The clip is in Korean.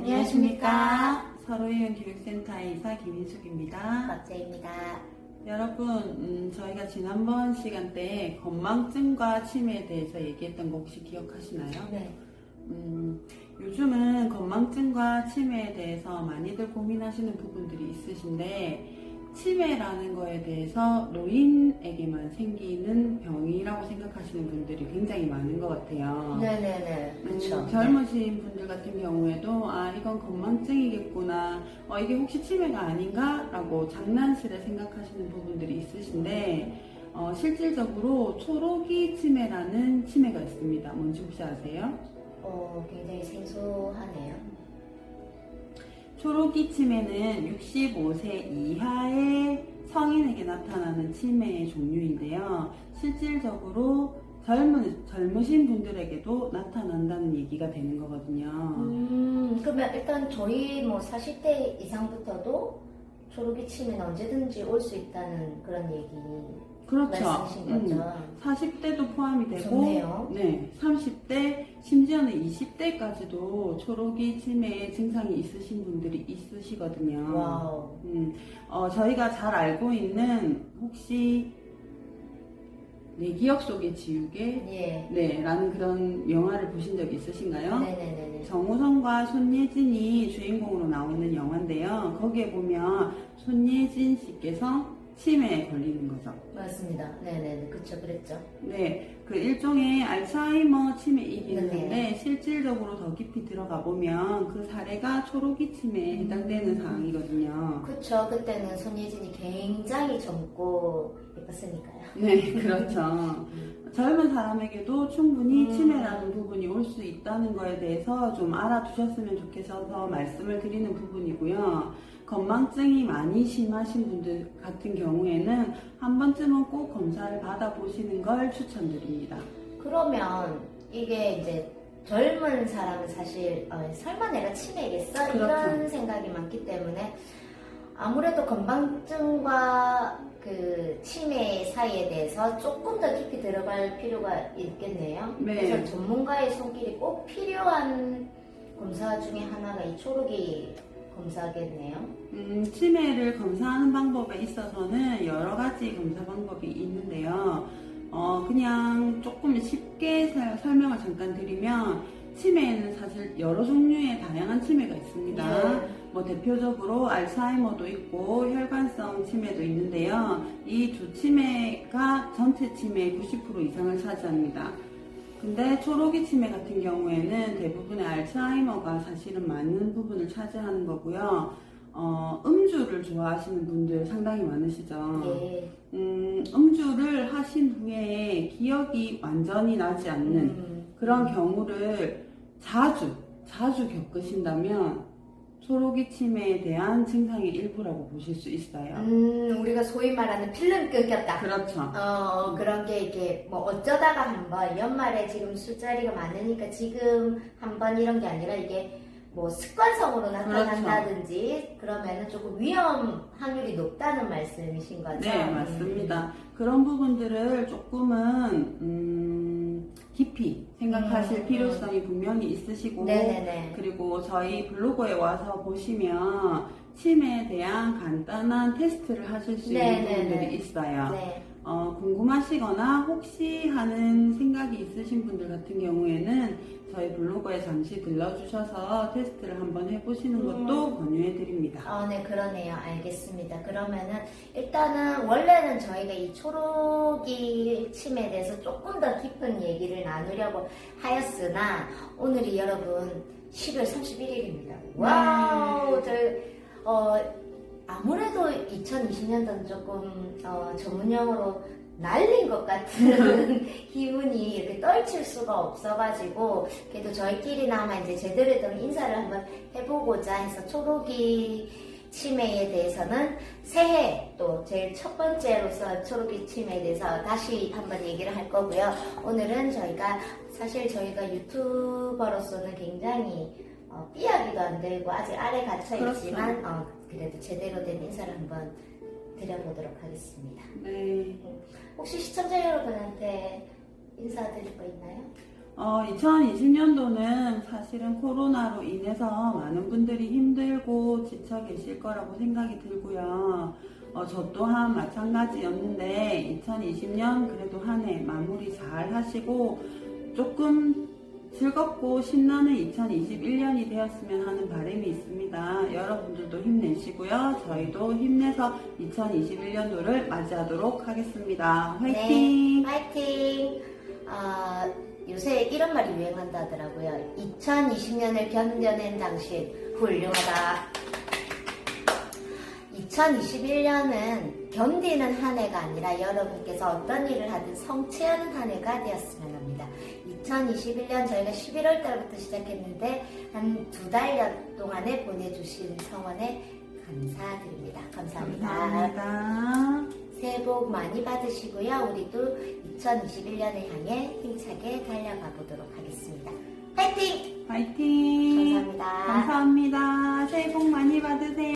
안녕하십니까. 서로이은 교육센터의 이사 김인숙입니다. 박재입니다. 여러분, 음, 저희가 지난번 시간대에 건망증과 치매에 대해서 얘기했던 거 혹시 기억하시나요? 네. 음, 요즘은 건망증과 치매에 대해서 많이들 고민하시는 부분들이 있으신데, 치매라는 거에 대해서 노인에게만 생기는 병이라고 생각하시는 분들이 굉장히 많은 것 같아요. 네네네. 그렇죠. 음, 젊으신 분들 같은 경우에도 아 이건 건망증이겠구나 어, 이게 혹시 치매가 아닌가 라고 장난스레 생각하시는 부분들이 있으신데 어, 실질적으로 초록이 치매라는 치매가 있습니다 뭔지 혹시 아세요? 어, 굉장히 생소하네요. 초록이 치매는 65세 이하의 성인에게 나타나는 치매의 종류인데요 실질적으로 젊은, 젊으신 분들에게도 나타난다는 얘기가 되는 거거든요. 음, 그러면 일단 저희 뭐 40대 이상부터도 초록이 치면 언제든지 올 수 있다는 그런 얘기 그렇죠. 말씀이신 음. 거죠? 40대도 포함이 되고, 좋네요. 네, 30대, 심지어는 20대까지도 초록이 치매의 증상이 있으신 분들이 있으시거든요. 와우. 음, 어, 저희가 잘 알고 있는 혹시 내 기억 속의 지우개, 예. 네, 라는 그런 영화를 보신 적 있으신가요? 정우성 과 손예진이 주인공으로 나오는 영화인데요. 거기에 보면 손예진 씨께서 치매에 걸리는 거죠. 맞습니다. 네네네. 그쵸, 그랬죠. 네, 그 일종의 알츠하이머 치매이긴 네. 한데 실질적으로 더 깊이 들어가 보면 그 사례가 초록이 치매에 해당되는 음. 사항이거든요. 그쵸. 그때는 손예진이 굉장히 젊고 예뻤으니까요. 네, 그렇죠. 젊은 사람에게도 충분히 음. 치매라는 부분이 올 수 있다는 거에 대해서 좀 알아두셨으면 좋겠어서 말씀을 드리는 부분이고요. 건망증이 많이 심하신 분들 같은 경우에는 한 번쯤은 꼭 검사를 받아보시는 걸 추천드립니다. 그러면 이게 이제 젊은 사람은 사실 어, 설마 내가 치매겠어 이런 그렇죠. 생각이 많기 때문에 아무래도 건망증과 그 치매 사이에 대해서 조금 더 깊이 들어갈 필요가 있겠네요. 네. 그래서 전문가의 손길이 꼭 필요한 검사 중에 하나가 이 초록이 검사겠네요. 음, 치매를 검사하는 방법에 있어서는 여러 가지 검사 방법이 있는데요. 어, 그냥 조금 쉽게 설- 설명을 잠깐 드리면, 치매에는 사실 여러 종류의 다양한 치매가 있습니다. 네. 뭐 대표적으로 알츠하이머도 있고 혈관성 치매도 있는데요. 이 두 치매가 전체 치매의 90% 이상을 차지합니다. 근데 초록이 치매 같은 경우에는 대부분의 알츠하이머가 사실은 많은 부분을 차지하는 거고요. 어, 음주를 좋아하시는 분들 상당히 많으시죠. 예. 음, 음주를 하신 후에 기억이 완전히 나지 않는 음. 그런 경우를 자주, 자주 겪으신다면 초록이 치매에 대한 증상의 일부라고 보실 수 있어요. 음, 우리가 소위 말하는 필름 끊겼다. 그렇죠. 어, 그런 게 이게 뭐 어쩌다가 한번 연말에 지금 술자리가 많으니까 지금 한 번 이런 게 아니라 이게 뭐 습관성으로 나타난다든지 그러면은 조금 위험 확률이 높다는 말씀이신 거죠? 네, 맞습니다. 그런 부분들을 조금은, 음, 깊이 생각하실 음, 필요성이 분명히 있으시고, 네네네. 그리고 저희 블로그에 와서 보시면 치매에 대한 간단한 테스트를 하실 수 있는. 부분들이 있어요. 네. 어, 궁금하시거나 혹시 하는 생각이 있으신 분들 같은 경우에는 블로그에 잠시 들러주셔서 테스트를 한번 해보시는 것도 음. 권유해 드립니다. 어, 네, 그러네요. 알겠습니다. 그러면은, 일단은, 원래는 저희가 이 초록이 침에 대해서 조금 더 깊은 얘기를 나누려고 하였으나, 오늘이 여러분, 12월 31일입니다. 와우! 저, 어, 아무래도 2020년도는 조금, 어, 전문용어로 날린 것 같은 기분이 이렇게 떨칠 수가 없어가지고 그래도 저희끼리나마 이제 제대로 된 인사를 한번 해보고자 해서 초록이 치매에 대해서는 새해 또 제일 첫 번째로서 초록이 치매에 대해서 다시 한번 얘기를 할 거고요. 오늘은 저희가 사실 저희가 유튜버로서는 굉장히 어, 삐약이도 안 되고 아직 아래 갇혀 있지만 어, 그래도 제대로 된 인사를 한번 드려보도록 하겠습니다. 네. 혹시 시청자 여러분한테 인사드릴 거 있나요? 어, 2020년도는 사실은 코로나로 인해서 많은 분들이 힘들고 지쳐 계실 거라고 생각이 들고요. 어, 저 또한 마찬가지였는데 2020년 그래도 한 해 마무리 잘 하시고 조금 즐겁고 신나는 2021년이 되었으면 하는 바람이 있습니다. 여러분들도 힘내시고요. 저희도 힘내서 2021년도를 맞이하도록 하겠습니다. 화이팅! 네, 화이팅! 아, 요새 이런 말이 유행한다 하더라고요. 2020년을 견뎌낸 당신 훌륭하다. 2021년은 견디는 한 해가 아니라 여러분께서 어떤 일을 하든 성취하는 한 해가 되었으면 합니다. 2021년 저희가 11월 달부터 시작했는데 한 두 달 동안에 보내주신 성원에 감사드립니다. 감사합니다. 감사합니다. 새해 복 많이 받으시고요. 우리도 2021년을 향해 힘차게 달려가 보도록 하겠습니다. 파이팅! 화이팅! 감사합니다. 감사합니다. 새해 복 많이 받으세요.